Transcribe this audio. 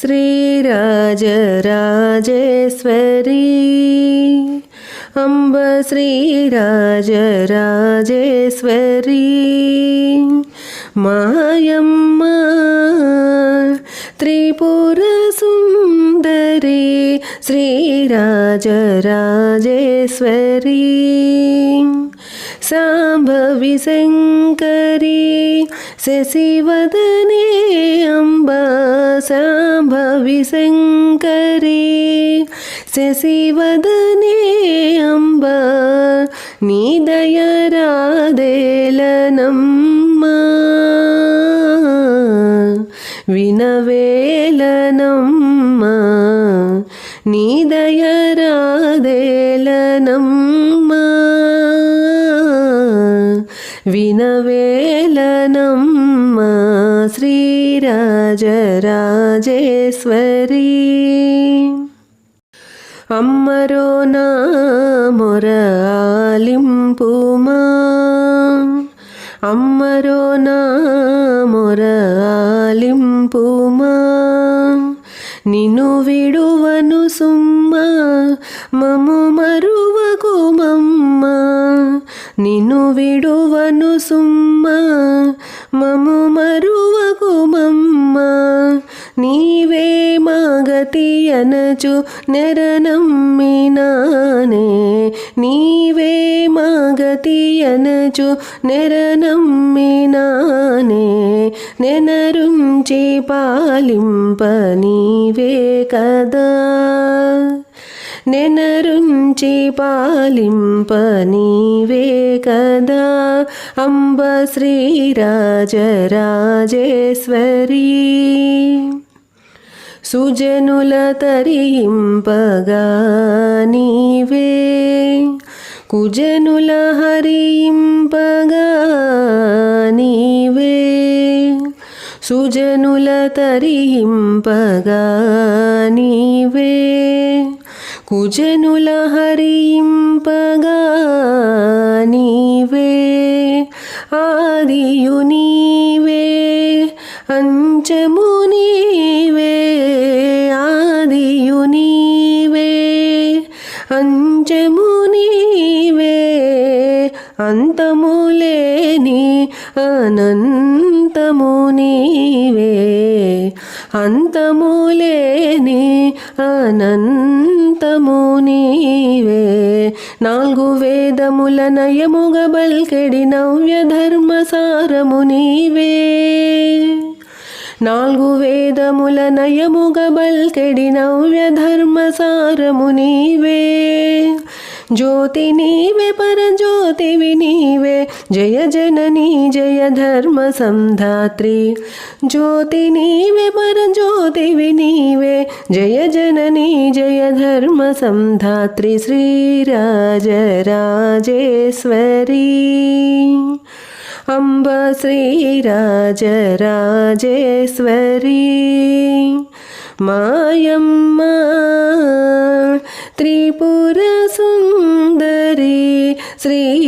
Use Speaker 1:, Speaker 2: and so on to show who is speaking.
Speaker 1: श्रीराजराजेश्वरी। अम्ब श्रीराजराजेश्वरी। मायम्मा त्रिपुरसुन्दरी श्रीराजराजेश्वरी। साम्भविशङ्करी శశివదనే అంబ శాంభవి శంకరీ శశివదనే అంబ నీ దయరాదేలనమ్మ వినవేలనమ్మ నీ దయరాదేలనమ్మ వినవేలనమ్మ శ్రీరాజరాజేశ్వరీ. అమ్మరో నా మొరాలింపుమా అమ్మరో నా మొరాలింపుమా నిన్ను విడువను సుమ్మ మము మరు మమ్మ నిన్ను విడువను సుమ్మ. మము మరువకుమమ్మ. నీవే మాగతి అనచు నెరనమ్మినానే. నీవే మాగతి అనచు నెరనమ్మినానే. నెనరుంచి పాలింప నీవే కదా. నెనరుంచి పాలింప నీవే కదా. అంబ శ్రీరాజరాజేశ్వరీ. సుజనుల తరింపగా నీవే. కుజనుల హరింపగా నీవే. సుజనుల తరింపగా నీవే. కుజనుల హరింపగా నీవే ఆదియు నీవే అంచము నీవే ఆదియు నీవే అంచము నీవే అంతము నీ అనంతము నీవే. అంతము లేని అనంతము నీవే. నాలుగు వేదముల నయముగ బల్కెడి నవ్య ధర్మ సారము నీవే. నాలుగు వేదముల నయముగ బల్కెడి నవ్య ज्योति नीवे पर ज्योति विनीवे। जय जननी, जय धर्म संधात्री। ज्योति नीवे पर ज्योति विनीवे। जय जननी, जय धर्म संधात्री। श्री राज राजेश्वरी अम्ब श्रीराजराजेश्वरी। मायम्मा, त्रिपुरा శ్రీరాజరాజేశ్వరీ